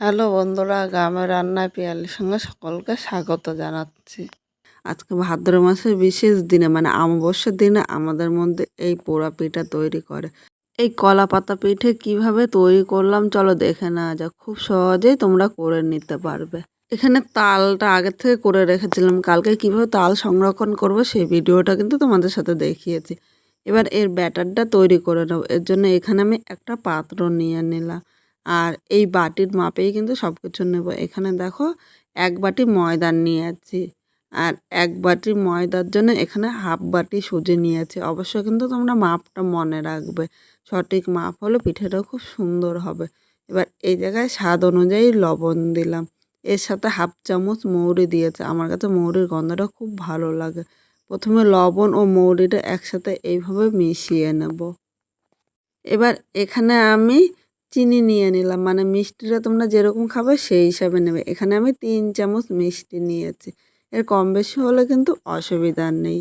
Hello বন্ধুরা, গ্রামের রান্নায় পিয়ালির সঙ্গে সকলকে স্বাগত জানাচ্ছি। আজকে ভাদ্র মাসের বিশেষ দিনে মানে অমাবস্যার দিনে আমাদের মধ্যে এই পোড়া পিঠা তৈরি করে। এই কলা পাতা পিঠে কীভাবে তৈরি করলাম, চলো দেখে নেওয়া যাক। খুব সহজেই তোমরা করে নিতে পারবে। এখানে তালটা আগে থেকে করে রেখেছিলাম, কালকে কীভাবে তাল সংরক্ষণ করব সেই ভিডিওটা কিন্তু তোমাদের সাথে দেখিয়েছি। এবার এর ব্যাটারটা তৈরি করে নেব, এর জন্য এখানে আমি একটা পাত্র নিয়ে নিলাম। আর এই বাটির মাপেই কিন্তু সব কিছু নেব। এখানে দেখো এক বাটি ময়দা নিয়েছি আর এক বাটি ময়দার জন্য এখানে হাফ বাটি সুজি নিয়েছি। অবশ্যই কিন্তু তোমরা মাপটা মনে রাখবে। সঠিক মাপ হলে পিঠেটাও খুব সুন্দর হবে। এবার এই জায়গায় স্বাদ অনুযায়ী লবণ দিলাম। এর সাথে হাফ চামচ মৌরি দিয়েছে। আমার কাছে মৌরির গন্ধটা খুব ভালো লাগে। প্রথমে লবণ ও মৌরিটা একসাথে এইভাবে মিশিয়ে নেব। এবার এখানে আমি চিনি নিয়ে নিলাম। মানে মিষ্টিটা তোমরা যেরকম খাবে সেই হিসাবে নেবে। এখানে আমি তিন চামচ মিষ্টি নিয়েছি। এর কম বেশি হলে কিন্তু অসুবিধা নেই।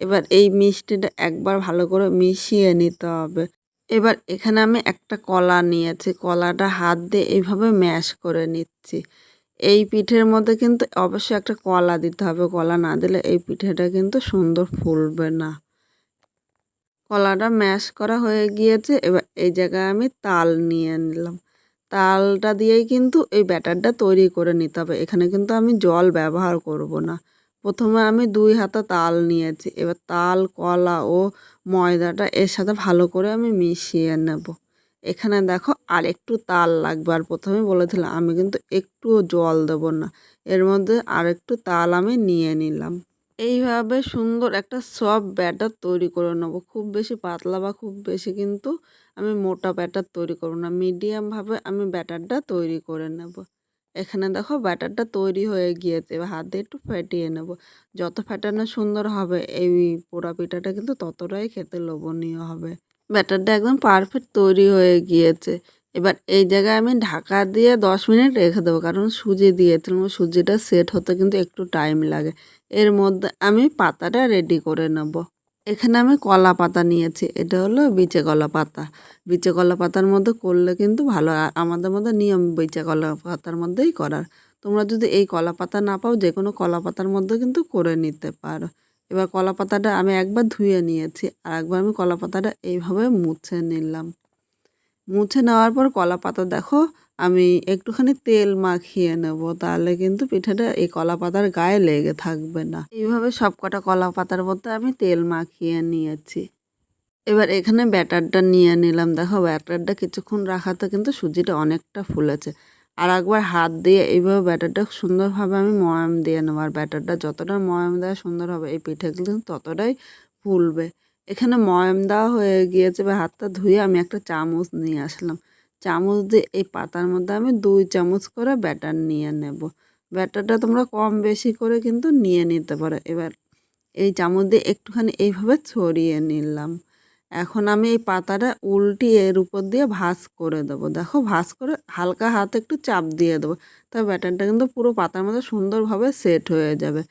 এবার এই মিষ্টিটা একবার ভালো করে মিশিয়ে নিতে হবে। এবার এখানে আমি একটা কলা নিয়েছি। কলাটা হাত দিয়ে এইভাবে ম্যাশ করে নিচ্ছি। এই পিঠের মধ্যে কিন্তু অবশ্যই একটা কলা দিতে হবে। কলা না দিলে এই পিঠেটা কিন্তু সুন্দর ফুলবে না। কলাটা ম্যাশ করা হয়ে গিয়েছে। এবার এই জায়গায় আমি তাল নিয়ে নিলাম। তালটা দিয়েই কিন্তু এই ব্যাটারটা তৈরি করে নিতে হবে। এখানে কিন্তু আমি জল ব্যবহার করব না। প্রথমে আমি দুই হাতা তাল নিয়েছি। এবার তাল, কলা ও ময়দাটা এর সাথে ভালো করে আমি মিশিয়ে নেব। এখানে দেখো আর একটু তাল লাগবে। আর প্রথমে বলেছিলাম আমি কিন্তু একটুও জল দেবো না। এর মধ্যে আর একটু তাল আমি নিয়ে নিলাম। এইভাবে সুন্দর একটা সফট ব্যাটার তৈরি করে নেব। খুব বেশি পাতলা বা খুব বেশি কিন্তু আমি মোটা ব্যাটার তৈরি করব না। মিডিয়ামভাবে আমি ব্যাটারটা তৈরি করে নেব। এখানে দেখো ব্যাটারটা তৈরি হয়ে গিয়েছে, এবার একটু ফেটিয়ে নেব। যত ফেটানো সুন্দর হবে, এই পোড়া পিঠাটা কিন্তু ততটাই খেতে লোভনীয় হবে। ব্যাটারটা একদম পারফেক্ট তৈরি হয়ে গিয়েছে। এবার এই জায়গায় আমি ঢাকা দিয়ে দশ মিনিট রেখে দেবো, কারণ সুজি দিয়েছিলাম সুজিটা সেট হতে কিন্তু একটু টাইম লাগে। এর মধ্যে আমি পাতাটা রেডি করে নেব। এখানে আমি কলা পাতা নিয়েছি। এটা হলো বিচে কলা পাতা। বিচে কলা পাতার মধ্যে করলে কিন্তু ভালো। আমাদের মধ্যে নিয়ম বিচে কলা পাতার মধ্যেই করার। তোমরা যদি এই কলা পাতা না পাও যে কোনো কলা পাতার মধ্যে কিন্তু করে নিতে পারো। এবার কলা পাতাটা আমি একবার ধুয়ে নিয়েছি। আর একবার আমি কলা পাতাটা এইভাবে মুছে নিলাম। মুছে নেওয়ার পর কলা পাতা দেখো, আমি একটুখানি তেল মাখিয়ে নেব, তাহলে কিন্তু পিঠাটা এই কলা পাতার গায়ে লেগে থাকবে না। এইভাবে সব কটা কলা পাতার মধ্যে আমি তেল মাখিয়ে নিয়েছি। এবার এখানে ব্যাটারটা নিয়ে নিলাম। দেখো, ব্যাটারটা কিছুক্ষণ রাখাতে কিন্তু সুজিটা অনেকটা ফুলেছে। আর একবার হাত দিয়ে এইভাবে ব্যাটারটা সুন্দরভাবে আমি ময়াম দিয়ে নেব। আর ব্যাটারটা যতটা ময়াম দেওয়া সুন্দর হবে, এই পিঠেগুলো ততটাই ফুলবে। এখানে ময়াম দেওয়া হয়ে গিয়েছে বা হাতটা ধুয়ে আমি একটা চামচ নিয়ে আসলাম। চামচ দিয়ে এই পাতার মধ্যে আমি দুই চামচ করে ব্যাটার নিয়ে নেব। ব্যাটারটা তোমরা কম বেশি করে কিন্তু নিয়ে নিতে পারো। এবার এই চামচ দিয়ে একটুখানি এইভাবে ছড়িয়ে নিলাম। এখন আমি এই পাতাটা উল্টিয়ে এর উপর দিয়ে ভাস করে দেবো। দেখো ভাস করে হালকা হাতে একটু চাপ দিয়ে দেবো। তবে ব্যাটারটা কিন্তু পুরো পাতার মধ্যে সুন্দরভাবে সেট হয়ে যাবে।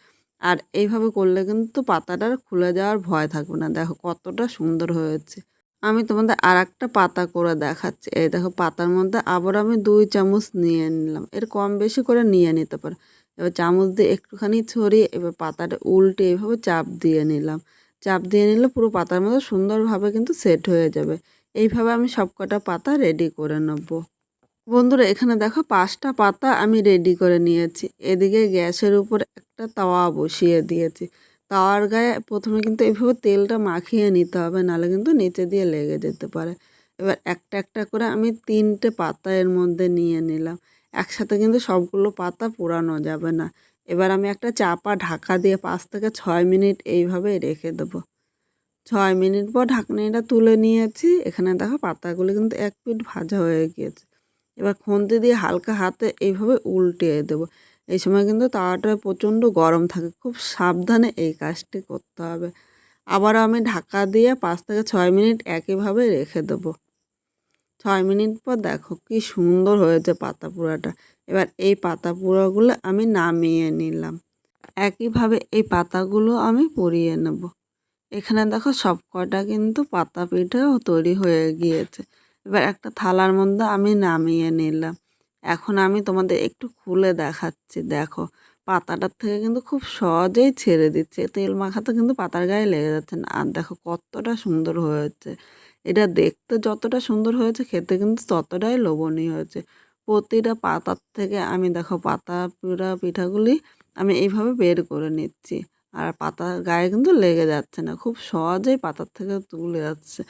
আর এইভাবে করলে কিন্তু পাতাটার খুলে যাওয়ার ভয় থাকবে না। দেখো কতটা সুন্দর হয়েছে। আমি তোমাদের আর একটা পাতা করে দেখাচ্ছি। এই দেখো পাতার মধ্যে আবার আমি দুই চামচ নিয়ে নিলাম। এর কম বেশি করে নিয়ে নিতে পারো। এবার চামচ দিয়ে একটুখানি ছড়িয়ে এবার পাতাটা উল্টে এভাবে চাপ দিয়ে নিলাম। চাপ দিয়ে নিলে পুরো পাতার মধ্যে সুন্দরভাবে কিন্তু সেট হয়ে যাবে। এইভাবে আমি সব কটা পাতা রেডি করে নেব। বন্ধুরা, এখানে দেখো পাঁচটা পাতা আমি রেডি করে নিয়েছি। এদিকে গ্যাসের উপর একটা তাওয়া বসিয়ে দিয়েছি। তাওয়ার গায়ে প্রথমে কিন্তু এইভাবে তেলটা মাখিয়ে নিতে হবে, নাহলে কিন্তু নিচে দিয়ে লেগে যেতে পারে। এবার একটা একটা করে আমি তিনটে পাতা এর মধ্যে নিয়ে নিলাম। একসাথে কিন্তু সবগুলো পাতা পোড়ানো যাবে না। এবার আমি একটা চাপা ঢাকা দিয়ে পাঁচ থেকে ছয় মিনিট এইভাবে রেখে দেবো। ছয় মিনিট পর ঢাকনিটা তুলে নিয়েছি। এখানে দেখো পাতাগুলো কিন্তু এক পিঠ ভাজা হয়ে গিয়েছে। এবার খুন্তি দিয়ে হালকা হাতে এইভাবে উল্টিয়ে দেবো। এই সময় কিন্তু তাওয়াটা প্রচণ্ড গরম থাকে। খুব সাবধানে এই কাজটি করতে হবে। আবার আমি ঢাকা দিয়ে পাঁচ থেকে ছয় মিনিট একইভাবে রেখে দেবো। ছয় মিনিট পর দেখো কি সুন্দর হয়েছে পাতা পোড়াটা এবার এই পাতা পোড়াগুলো আমি নামিয়ে নিলাম। একইভাবে এই পাতাগুলো আমি পরিয়ে নেব। এখানে দেখো সব কটা কিন্তু পাতা পিঠেও তৈরি হয়ে গিয়েছে। এবার একটা থালার মধ্যে আমি নামিয়ে নিলাম। এখন আমি তোমাদের একটু খুলে দেখাচ্ছি। দেখো, পাতাটার থেকে কিন্তু খুব সহজেই ছেড়ে দিচ্ছে। তেল মাখাতে কিন্তু পাতার গায়ে লেগে যাচ্ছে না। আর দেখো কতটা সুন্দর হয়েছে। এটা দেখতে যতটা সুন্দর হয়েছে, খেতে কিন্তু ততটাই লোভনীয় হয়েছে। প্রতিটা পাতার থেকে আমি দেখো পাতা পুরা পিঠাগুলি আমি এইভাবে বের করে নিচ্ছি। আর পাতার গায়ে কিন্তু লেগে যাচ্ছে না। খুব সহজেই পাতার থেকে তুলে যাচ্ছে।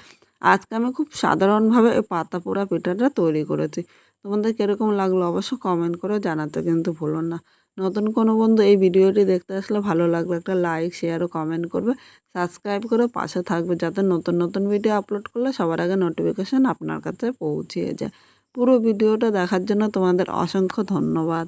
আজকে আমি খুব সাধারণভাবে পাতা পোড়া পিঠাটা তৈরি করেছি। তোমাদের কীরকম লাগল অবশ্য কমেন্ট করে জানাতে কিন্তু ভুলো না। নতুন কোনো বন্ধু এই ভিডিওটি দেখতে আসলে ভালো লাগবে একটা লাইক শেয়ার ও কমেন্ট করবে। সাবস্ক্রাইব করে পাশে থাকবে যাতে নতুন নতুন ভিডিও আপলোড করলে সবার আগে নোটিফিকেশান আপনার কাছে পৌঁছিয়ে যায়। পুরো ভিডিওটা দেখার জন্য তোমাদের অসংখ্য ধন্যবাদ।